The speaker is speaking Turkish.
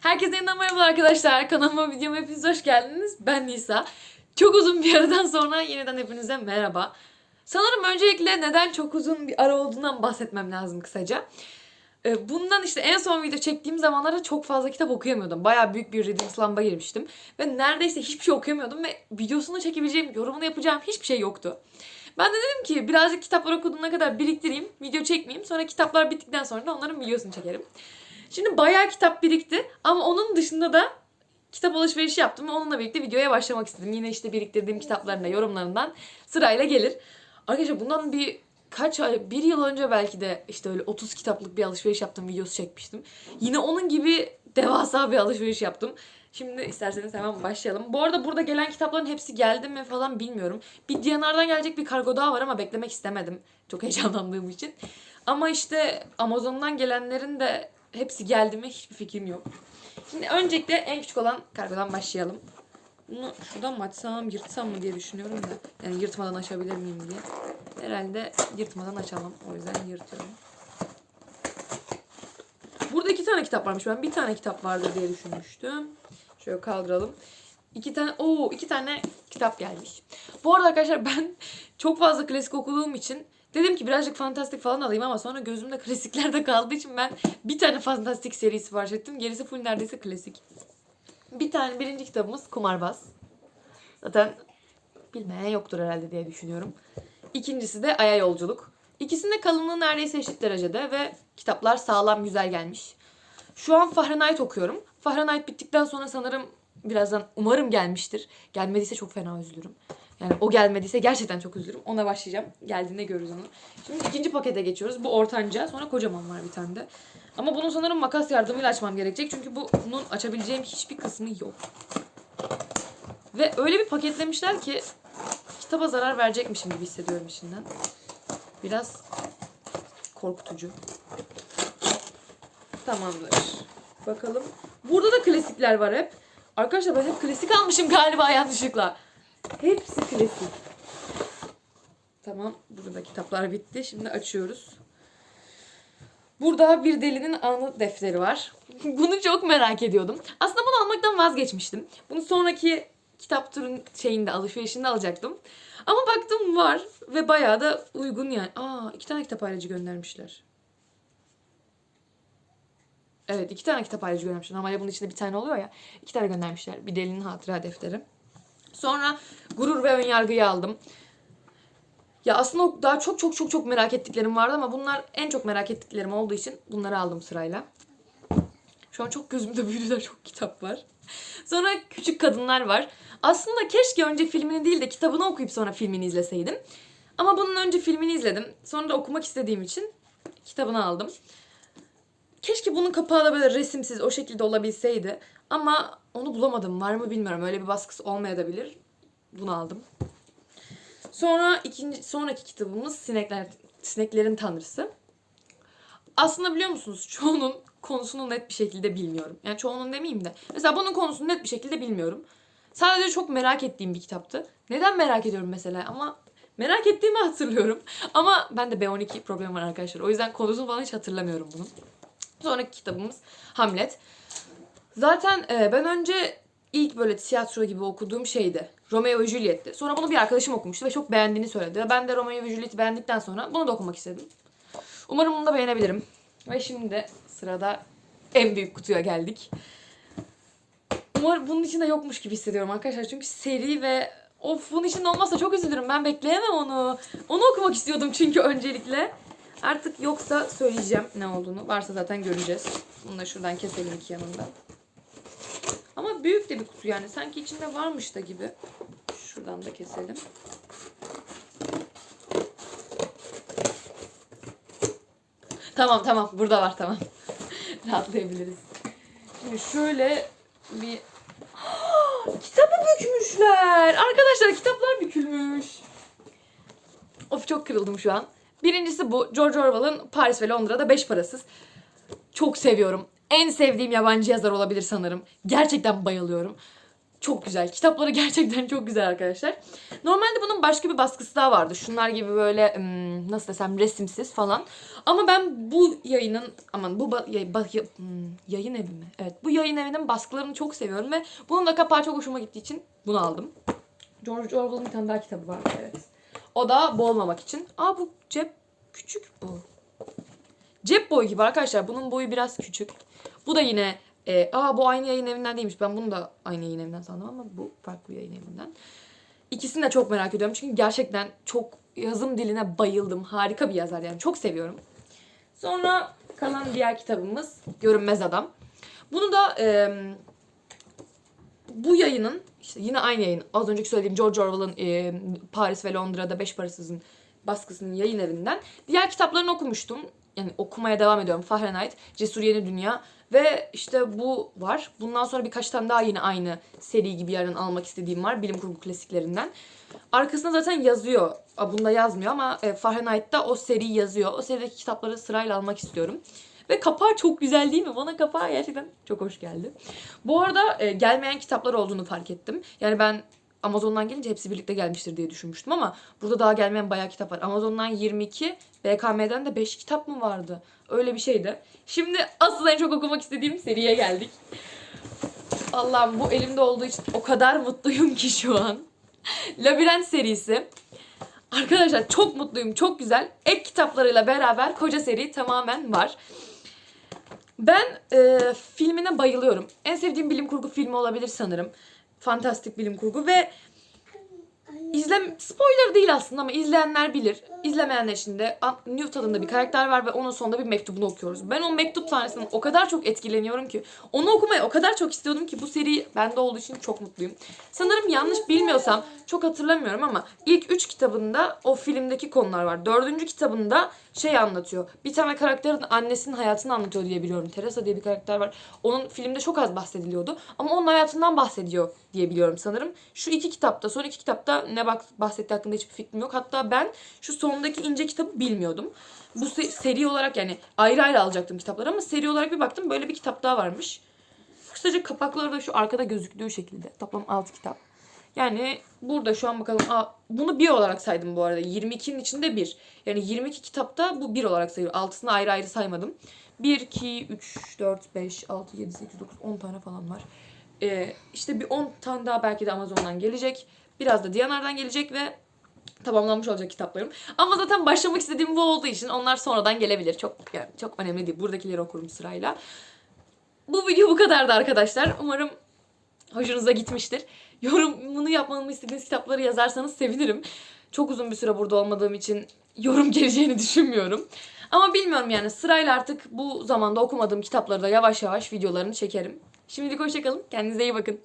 Herkese yeniden merhaba arkadaşlar. Kanalıma videoma hepiniz hoş geldiniz. Ben Nisa. Çok uzun bir aradan sonra yeniden hepinize merhaba. Sanırım öncelikle neden çok uzun bir ara olduğundan bahsetmem lazım kısaca. Ee, Bundan işte en son video çektiğim zamanlarda çok fazla kitap okuyamıyordum. Bayağı büyük bir reading slum'a girmiştim. Ve neredeyse hiçbir şey okuyamıyordum ve videosunu çekebileceğim, yorumunu yapacağım hiçbir şey yoktu. Ben de dedim ki birazcık kitaplar okuduğuna kadar biriktireyim, video çekmeyeyim. Sonra kitaplar bittikten sonra da onların videosunu çekerim. Şimdi bayağı kitap birikti ama onun dışında da kitap alışverişi yaptım ve onunla birlikte videoya başlamak istedim. Yine işte biriktirdiğim kitapların da yorumlarından sırayla gelir. Arkadaşlar bundan bir kaç ay, bir yıl önce belki de işte öyle 30 kitaplık bir alışveriş yaptım, videosu çekmiştim. Yine onun gibi devasa bir alışveriş yaptım. Şimdi isterseniz hemen başlayalım. Bu arada burada gelen kitapların hepsi geldi mi falan bilmiyorum. Bir Diyanar'dan gelecek bir kargo daha var ama beklemek istemedim. Çok heyecanlandığım için. Ama işte Amazon'dan gelenlerin de hepsi geldi mi hiçbir fikrim yok. Şimdi öncelikle en küçük olan kargodan başlayalım. Bunu şuradan mı açsam, yırtsam mı diye düşünüyorum da. Yani yırtmadan açabilir miyim diye. Herhalde yırtmadan açalım. O yüzden yırtıyorum. Burada iki tane kitap varmış. Ben bir tane kitap vardır diye düşünmüştüm. Şöyle kaldıralım. İki tane, oo iki tane kitap gelmiş. Bu arada arkadaşlar ben çok fazla klasik okuduğum için dedim ki birazcık fantastik falan alayım ama sonra gözümde klasiklerde kaldığı için ben bir tane fantastik serisi sipariş ettim. Gerisi full neredeyse klasik. Bir tane birinci kitabımız Kumarbaz. Zaten bilmeyen yoktur herhalde diye düşünüyorum. İkincisi de Aya Yolculuk. İkisinin kalınlığı neredeyse eşit derecede ve kitaplar sağlam güzel gelmiş. Şu an Fahrenheit okuyorum. Fahrenheit bittikten sonra sanırım birazdan umarım gelmiştir. Gelmediyse çok fena üzülürüm. Yani o gelmediyse gerçekten çok üzülürüm. Ona başlayacağım. Geldiğinde görürüz onu. Şimdi ikinci pakete geçiyoruz. Bu ortanca. Sonra kocaman var bir tane de. Ama bunu sanırım makas yardımıyla açmam gerekecek. Çünkü bunun açabileceğim hiçbir kısmı yok. Ve öyle bir paketlemişler ki kitaba zarar verecekmişim gibi hissediyorum içinden. Biraz korkutucu. Tamamdır. Bakalım. Burada da klasikler var hep. Arkadaşlar ben hep klasik almışım galiba yanlışlıkla. Hepsi klasik. Tamam. Burada da kitaplar bitti. Şimdi açıyoruz. Burada bir delinin anı defteri var. Bunu çok merak ediyordum. Aslında bunu almaktan vazgeçmiştim. Bunu sonraki kitap turun şeyinde alışverişinde alacaktım. Ama baktım var ve bayağı da uygun yani. Aa iki tane kitap ayrıcı göndermişler. Evet iki tane kitap ayrıcı göndermişler. Normalde bunun içinde bir tane oluyor ya. İki tane göndermişler. Bir delinin hatıra defteri. Sonra gurur ve önyargıyı aldım. Ya aslında daha çok çok çok çok merak ettiklerim vardı ama bunlar en çok merak ettiklerim olduğu için bunları aldım sırayla. Şu an çok gözümde büyüdüler çok kitap var. Sonra Küçük Kadınlar var. Aslında keşke önce filmini değil de kitabını okuyup sonra filmini izleseydim. Ama bunun önce filmini izledim. Sonra da okumak istediğim için kitabını aldım. Keşke bunun kapağı da böyle resimsiz o şekilde olabilseydi. Ama onu bulamadım. Var mı bilmiyorum. Öyle bir baskısı olmayabilir. Bunu aldım. Sonra ikinci sonraki kitabımız Sinekler Sineklerin Tanrısı. Aslında biliyor musunuz çoğunun konusunu net bir şekilde bilmiyorum. Yani çoğunun demeyeyim de. Mesela bunun konusunu net bir şekilde bilmiyorum. Sadece çok merak ettiğim bir kitaptı. Neden merak ediyorum mesela ama merak ettiğimi hatırlıyorum. Ama ben de B12 problemi var arkadaşlar. O yüzden konusunu falan hiç hatırlamıyorum bunun. Sonraki kitabımız Hamlet. Zaten e, ben önce ilk böyle tiyatro gibi okuduğum şeydi. Romeo ve Juliet'ti. Sonra bunu bir arkadaşım okumuştu ve çok beğendiğini söyledi. Ve ben de Romeo ve Juliet'i beğendikten sonra bunu da okumak istedim. Umarım bunu da beğenebilirim. Ve şimdi de sırada en büyük kutuya geldik. Umarım bunun içinde yokmuş gibi hissediyorum arkadaşlar. Çünkü seri ve of bunun içinde olmazsa çok üzülürüm. Ben bekleyemem onu. Onu okumak istiyordum çünkü öncelikle. Artık yoksa söyleyeceğim ne olduğunu. Varsa zaten göreceğiz. Bunu da şuradan keselim iki yanından. Ama büyük de bir kutu yani. Sanki içinde varmış da gibi. Şuradan da keselim. Tamam tamam. Burada var tamam. Rahatlayabiliriz. Şimdi şöyle bir... Kitabı bükmüşler. Arkadaşlar kitaplar bükülmüş. Of çok kırıldım şu an. Birincisi bu. George Orwell'ın Paris ve Londra'da beş parasız. Çok seviyorum. En sevdiğim yabancı yazar olabilir sanırım. Gerçekten bayılıyorum. çok güzel. Kitapları gerçekten çok güzel arkadaşlar. Normalde bunun başka bir baskısı daha vardı. Şunlar gibi böyle nasıl desem resimsiz falan. Ama ben bu yayının aman bu yay- ba- ya- yayın evi mi? Evet bu yayın evinin baskılarını çok seviyorum ve bunun da kapağı çok hoşuma gittiği için bunu aldım. George Orwell'ın bir tane daha kitabı var. Evet. O da boğulmamak için. Aa bu cep küçük bu. Cep boyu gibi arkadaşlar. Bunun boyu biraz küçük. Bu da yine e, aa bu aynı yayın evinden değilmiş. Ben bunu da aynı yayın evinden sandım ama bu farklı yayın evinden. İkisini de çok merak ediyorum. Çünkü gerçekten çok yazım diline bayıldım. Harika bir yazar yani. Çok seviyorum. Sonra kalan diğer kitabımız Görünmez Adam. Bunu da e, bu yayının işte yine aynı yayın az önceki söylediğim George Orwell'ın e, Paris ve Londra'da Beş Parasız'ın baskısının yayın evinden diğer kitaplarını okumuştum. Yani okumaya devam ediyorum. Fahrenheit, Cesur Yeni Dünya ve işte bu var. Bundan sonra birkaç tane daha yine aynı seri gibi yerden almak istediğim var. Bilim kurgu klasiklerinden. Arkasında zaten yazıyor. Bunda yazmıyor ama Fahrenheit'ta o seri yazıyor. O serideki kitapları sırayla almak istiyorum. Ve kapağı çok güzel değil mi? Bana kapağı gerçekten çok hoş geldi. Bu arada e, gelmeyen kitaplar olduğunu fark ettim. Yani ben Amazon'dan gelince hepsi birlikte gelmiştir diye düşünmüştüm ama burada daha gelmeyen bayağı kitap var. Amazon'dan 22, BKM'den de 5 kitap mı vardı? Öyle bir şeydi. Şimdi asıl en çok okumak istediğim seriye geldik. Allah'ım bu elimde olduğu için o kadar mutluyum ki şu an. Labirent serisi. Arkadaşlar çok mutluyum, çok güzel. Ek kitaplarıyla beraber koca seri tamamen var. Ben e, filmine bayılıyorum. En sevdiğim bilim kurgu filmi olabilir sanırım. Fantastik bilim kurgu ve izlem spoiler değil aslında ama izleyenler bilir. İzlemeyenler için de Newt adında bir karakter var ve onun sonunda bir mektubunu okuyoruz. Ben o mektup sahnesinden o kadar çok etkileniyorum ki onu okumayı o kadar çok istiyordum ki bu seri bende olduğu için çok mutluyum. Sanırım yanlış bilmiyorsam çok hatırlamıyorum ama ilk üç kitabında o filmdeki konular var. Dördüncü kitabında şey anlatıyor. Bir tane karakterin annesinin hayatını anlatıyor diye biliyorum. Teresa diye bir karakter var. Onun filmde çok az bahsediliyordu. Ama onun hayatından bahsediyor diye biliyorum sanırım. Şu iki kitapta, son iki kitapta ne bak bahsettiği hakkında hiçbir fikrim yok. Hatta ben şu sondaki ince kitabı bilmiyordum. Bu se- seri olarak yani ayrı ayrı alacaktım kitapları ama seri olarak bir baktım böyle bir kitap daha varmış. Kısaca kapakları da şu arkada gözüktüğü şekilde. Toplam 6 kitap. Yani burada şu an bakalım. Aa, bunu bir olarak saydım bu arada. 22'nin içinde bir. Yani 22 kitapta bu bir olarak sayılıyor. Altısını ayrı ayrı saymadım. 1, 2, 3, 4, 5, 6, 7, 8, 9, 10 tane falan var. Ee, işte bir 10 tane daha belki de Amazon'dan gelecek. Biraz da Diyanar'dan gelecek ve tamamlanmış olacak kitaplarım. Ama zaten başlamak istediğim bu olduğu için onlar sonradan gelebilir. Çok yani çok önemli değil. Buradakileri okurum sırayla. Bu video bu kadardı arkadaşlar. Umarım hoşunuza gitmiştir. Yorumunu yapmamı istediğiniz kitapları yazarsanız sevinirim. Çok uzun bir süre burada olmadığım için yorum geleceğini düşünmüyorum. Ama bilmiyorum yani sırayla artık bu zamanda okumadığım kitapları da yavaş yavaş videolarını çekerim. Şimdilik hoşçakalın. Kendinize iyi bakın.